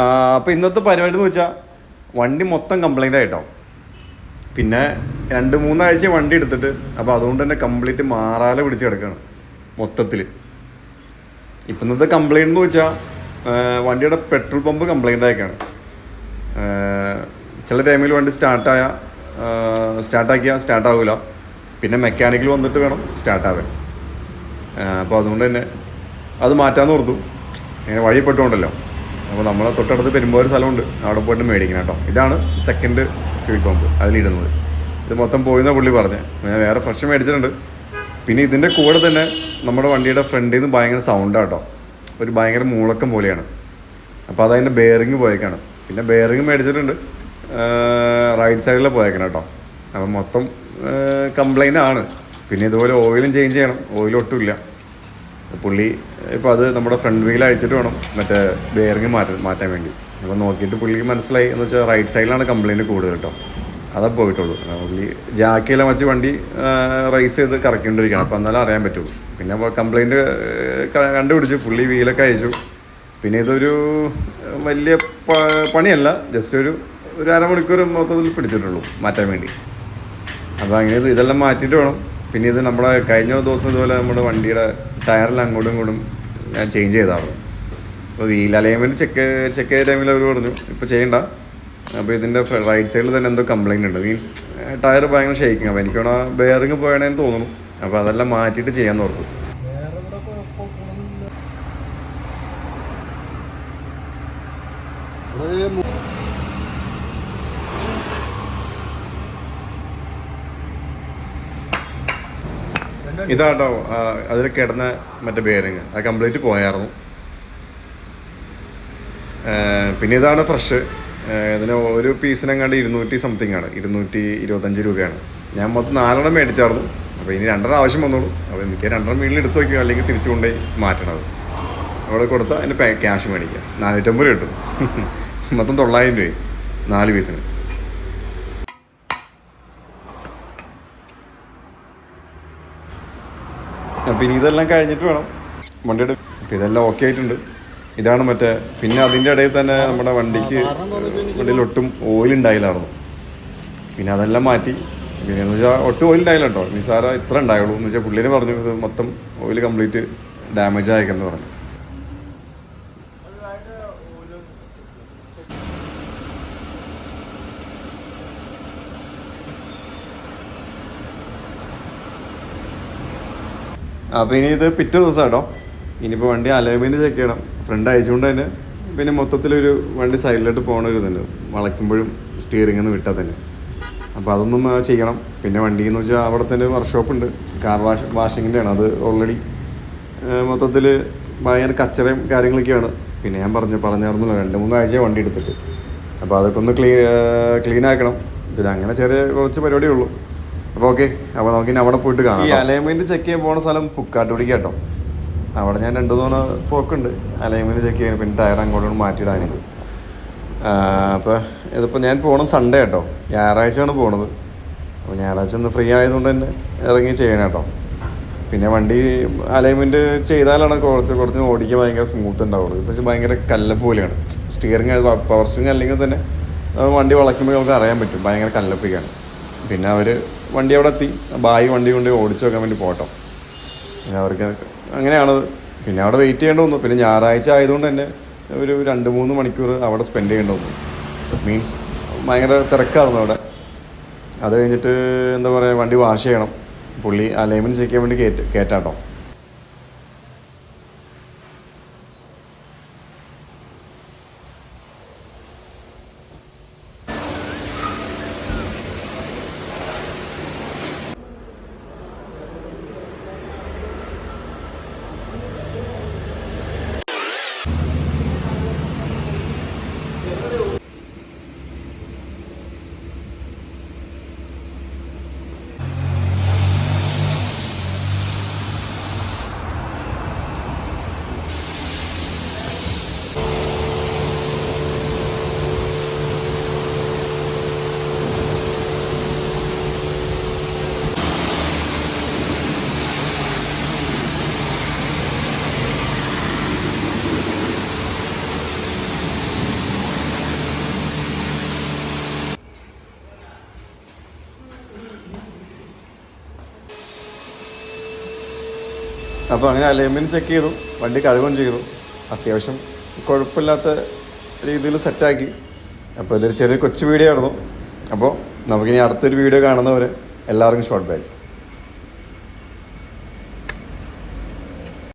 അപ്പോൾ ഇന്നത്തെ പരിപാടി എന്ന് വെച്ചാൽ വണ്ടി മൊത്തം കംപ്ലൈന്റ് ആയിട്ടോ. പിന്നെ രണ്ട് മൂന്നാഴ്ച വണ്ടി എടുത്തിട്ട് അപ്പോൾ അതുകൊണ്ട് തന്നെ കംപ്ലീറ്റ് മാറാല പിടിച്ച് കിടക്കുകയാണ് മൊത്തത്തിൽ ഇപ്പം ഇന്നത്തെ കംപ്ലൈന്റ് എന്ന് വെച്ചാൽ വണ്ടിയുടെ പെട്രോൾ പമ്പ് കംപ്ലൈന്റ് ആയിക്കാണ്. ചില ടൈമിൽ വണ്ടി സ്റ്റാർട്ടായ സ്റ്റാർട്ടാക്കിയാൽ സ്റ്റാർട്ടാവില്ല പിന്നെ മെക്കാനിക്കൽ വന്നിട്ട് വേണം സ്റ്റാർട്ടാവാൻ അപ്പോൾ അതുകൊണ്ട് തന്നെ അത് മാറ്റാമെന്ന് ഓർത്തു. ഇങ്ങനെ വഴിപ്പെട്ടുകൊണ്ടല്ലോ. അപ്പോൾ നമ്മളെ തൊട്ടടുത്ത് പെരുമ്പോൾ ഒരു സ്ഥലമുണ്ട്. അവിടെ പോയിട്ട് മേടിക്കണം കേട്ടോ. ഇതാണ് സെക്കൻഡ് ഫ്യൂൽ പമ്പ് അതിലിടുന്നത് ഇത് മൊത്തം പോയിന്ന പുള്ളി പറഞ്ഞ്. ഞാൻ വേറെ ഫ്രഷ് മേടിച്ചിട്ടുണ്ട്. പിന്നെ ഇതിന്റെ കൂടെ തന്നെ നമ്മുടെ വണ്ടിയുടെ ഫ്രണ്ടിൽ നിന്ന് ഭയങ്കര സൗണ്ടാണ് കേട്ടോ. ഒരു ഭയങ്കര മൂളക്കം പോലെയാണ്. അപ്പോൾ അതതിന്റെ ബെയറിങ് പോയേക്കാണ്. പിന്നെ ബെയറിങ് മേടിച്ചിട്ടുണ്ട്. റൈറ്റ് സൈഡിൽ പോയേക്കണം കേട്ടോ. അപ്പം മൊത്തം കംപ്ലൈന്റ് ആണ്. പിന്നെ ഇതുപോലെ ഓയിലും ചേഞ്ച് ചെയ്യണം. ഓയിൽ ഒട്ടുമില്ല പുള്ളി ഇപ്പോൾ അത് നമ്മുടെ ഫ്രണ്ട് വീൽ അഴിച്ചിട്ട് വേണം മറ്റേ ബെയറിങ് മാറ്റാൻ മാറ്റാൻ വേണ്ടി. അപ്പോൾ നോക്കിയിട്ട് പുള്ളിക്ക് മനസ്സിലായി എന്ന് വെച്ചാൽ റൈറ്റ് സൈഡിലാണ് കംപ്ലയിന്റ് കൂടുതൽ കേട്ടോ അതാ പോയിട്ടുള്ളൂ. പുള്ളി ജാക്കിയെല്ലാം വെച്ച് വണ്ടി റൈസ് ചെയ്ത് കറക്കിക്കൊണ്ടിരിക്കണം അപ്പോൾ എന്നാലും അറിയാൻ പറ്റുള്ളൂ. പിന്നെ കംപ്ലയിന്റ് കണ്ടുപിടിച്ചു. പുള്ളി വീലൊക്കെ അയച്ചു പിന്നെ ഇതൊരു വലിയ പണിയല്ല. ജസ്റ്റ് ഒരു ഒരു അരമണിക്കൂർ മൊത്തത്തിൽ പിടിച്ചിട്ടുള്ളൂ മാറ്റാൻ വേണ്ടി. അപ്പോൾ അങ്ങനെ ഇതെല്ലാം മാറ്റിയിട്ട് വേണം. പിന്നെ ഇത് നമ്മളെ കഴിഞ്ഞ ദിവസം ഇതുപോലെ നമ്മുടെ വണ്ടിയുടെ ടയറിൽ അങ്ങോട്ടും ഇങ്ങോട്ടും ഞാൻ ചേഞ്ച് ചെയ്തായിരുന്നു അപ്പോൾ വീൽ അലൈൻമെന്റ് ചെക്ക് ചെക്ക് ചെയ്ത ടൈമിൽ അവർ പറഞ്ഞു ഇപ്പോൾ ചെയ്യണ്ട. അപ്പോൾ ഇതിന്റെ റൈറ്റ് സൈഡിൽ തന്നെ എന്തോ കംപ്ലയിന്റ് ഉണ്ട്. മീൻസ് ടയർ ഭയങ്കര ഷേക്കിങ് അപ്പോൾ എനിക്ക് വേണം ബെയറിങ് പോയണേന്ന് തോന്നുന്നു. അപ്പോൾ അതെല്ലാം മാറ്റിയിട്ട് ചെയ്യാൻ ഓർത്തു ഇവിടെ ഇതാട്ടോ അതിൽ കിടന്ന മറ്റേ ബെയറിങ് അത് കംപ്ലീറ്റ് പോയായിരുന്നു. പിന്നെ ഇതാണ് ഫ്രഷ് ഇതിന് ഒരു പീസിനെങ്ങാണ്ട് ഇരുന്നൂറ്റി സംതിങ് ആണ്. ഇരുന്നൂറ്റി ഇരുപത്തഞ്ച് രൂപയാണ്. ഞാൻ മൊത്തം നാലെണ്ണം മേടിച്ചായിരുന്നു. അപ്പോൾ ഇനി രണ്ടെണ്ണം ആവശ്യം വന്നോളൂ. അപ്പോൾ എനിക്ക് രണ്ടെണ്ണം വീട്ടിൽ എടുത്ത് വയ്ക്കുക അല്ലെങ്കിൽ തിരിച്ചു കൊണ്ടുപോയി മാറ്റണത്. അവിടെ കൊടുത്താൽ അതിന്റെ ക്യാഷ് മേടിക്കാം. നാനൂറ്റമ്പത് രൂപ കിട്ടും. മൊത്തം തൊള്ളായിരം രൂപയും നാല് പീസിന് അപ്പം ഇനി ഇതെല്ലാം കഴിഞ്ഞിട്ട് വേണം വണ്ടിയുടെ അപ്പം ഇതെല്ലാം ഓക്കെ ആയിട്ടുണ്ട്. ഇതാണ് മറ്റേ പിന്നെ അതിന്റെ ഇടയിൽ തന്നെ നമ്മുടെ വണ്ടിക്ക് വണ്ടിയിൽ ഒട്ടും ഓയിൽ ഉണ്ടായില്ലായിരുന്നു. പിന്നെ അതെല്ലാം മാറ്റി. പിന്നെ എന്ന് വെച്ചാൽ ഒട്ടും ഓയിൽ ഉണ്ടായില്ല കേട്ടോ. നിസാര ഇത്ര ഉണ്ടായുള്ളൂ. എന്ന് വെച്ചാൽ പുള്ളിനെ പറഞ്ഞു ഇത് മൊത്തം ഓയിൽ കംപ്ലീറ്റ് ഡാമേജ് ആയിക്കെന്ന് പറഞ്ഞു. അപ്പോൾ ഇനി ഇത് പിറ്റേ ദിവസം കേട്ടോ. ഇനിയിപ്പോൾ വണ്ടി അലൈൻമെന്റ് ചെക്ക് ചെയ്യണം. ഫ്രണ്ട് അയച്ചുകൊണ്ട് തന്നെ പിന്നെ മൊത്തത്തിലൊരു വണ്ടി സൈഡിലോട്ട് പോകണ ഒരു ഇതുണ്ട്. വളയ്ക്കുമ്പോഴും സ്റ്റിയറിംഗ് ഒന്ന് വിട്ടാൽ തന്നെ. അപ്പോൾ അതൊന്നും ചെയ്യണം. പിന്നെ വണ്ടി എന്ന് വെച്ചാൽ അവിടെ തന്നെ വർക്ക്ഷോപ്പ് ഉണ്ട്. കാർ വാഷ് വാഷിങ്ങിന്റെ ആണ് അത് ഓൾറെഡി മൊത്തത്തിൽ ഭയങ്കര കച്ചറയും കാര്യങ്ങളൊക്കെയാണ്. പിന്നെ ഞാൻ പറഞ്ഞു പറഞ്ഞായിരുന്നല്ലോ രണ്ട് മൂന്ന് ആഴ്ച വണ്ടി എടുത്തിട്ട്. അപ്പോൾ അതൊക്കെ ഒന്ന് ക്ലീ ക്ലീൻ ആക്കണം. പിന്നെ അങ്ങനെ ചെറിയ കുറച്ച് പരിപാടിയേ ഉള്ളൂ. അപ്പോൾ ഓക്കെ അപ്പോൾ നമുക്ക് ഇനി അവിടെ പോയിട്ട് കാണാം ഈ അലൈൻമെന്റ് ചെക്ക് ചെയ്യാൻ പോണ സ്ഥലം പുക്കാട്ടുപിടി കേട്ടോ. അവിടെ ഞാൻ രണ്ട് മൂന്ന് പോക്കുണ്ട്. അലൈൻമെന്റ് ചെക്ക് ചെയ്യാൻ പിന്നെ ടയർ അങ്ങോട്ടും മാറ്റിയിടാനും. അപ്പോൾ ഇതിപ്പോൾ ഞാൻ പോകണം സൺഡേ കേട്ടോ. ഞായറാഴ്ചയാണ് പോണത്. അപ്പോൾ ഞായറാഴ്ച ഒന്ന് ഫ്രീ ആയതുകൊണ്ട് തന്നെ ഇറങ്ങി ചെയ്യണം കേട്ടോ. പിന്നെ വണ്ടി അലൈൻമെന്റ് ചെയ്താലാണ് കുറച്ച് കുറച്ച് ഓടിക്കാൻ ഭയങ്കര സ്മൂത്ത് ഉണ്ടാവുള്ളൂ. പക്ഷെ ഭയങ്കര കല്ലപ്പ് പോലെയാണ്. സ്റ്റിയറിങ് പവർ സ്റ്റിയറിംഗ് അല്ലെങ്കിൽ തന്നെ വണ്ടി വളയ്ക്കുമ്പോൾ നമുക്ക് അറിയാൻ പറ്റും. ഭയങ്കര കല്ലപ്പിക്കാണ്. പിന്നെ അവർ വണ്ടി അവിടെ എത്തി. ബായി വണ്ടി കൊണ്ട് ഓടിച്ചു വെക്കാൻ വേണ്ടി പോട്ടോ. പിന്നെ അവർക്ക് അങ്ങനെയാണത് പിന്നെ അവിടെ വെയിറ്റ് ചെയ്യേണ്ടി വന്നു. പിന്നെ ഞായറാഴ്ച ആയതുകൊണ്ട് തന്നെ ഒരു രണ്ട് മൂന്ന് മണിക്കൂർ അവിടെ സ്പെൻഡ് ചെയ്യേണ്ടി വന്നു. മീൻസ് ഭയങ്കര തിരക്കായിരുന്നു അവിടെ. അത് കഴിഞ്ഞിട്ട് എന്താ പറയുക വണ്ടി വാഷ് ചെയ്യണം. പുള്ളി അലൈൻമെന്റ് ചെക്ക് ചെയ്യാൻ വേണ്ടി കയറ്റ് കയറ്റാട്ടോ അപ്പോൾ അങ്ങനെ അലൈൻമെന്റ് ചെക്ക് ചെയ്തു. വണ്ടി കഴുകുകയും ചെയ്തു. അത്യാവശ്യം കുഴപ്പമില്ലാത്ത രീതിയിൽ സെറ്റാക്കി അപ്പോൾ ഇതൊരു ചെറിയ കൊച്ചു വീഡിയോ ആയിരുന്നു. അപ്പോൾ നമുക്കിനി അടുത്തൊരു വീഡിയോ കാണുന്നവരെ എല്ലാവർക്കും ഷോർട്ട് ബാക്ക്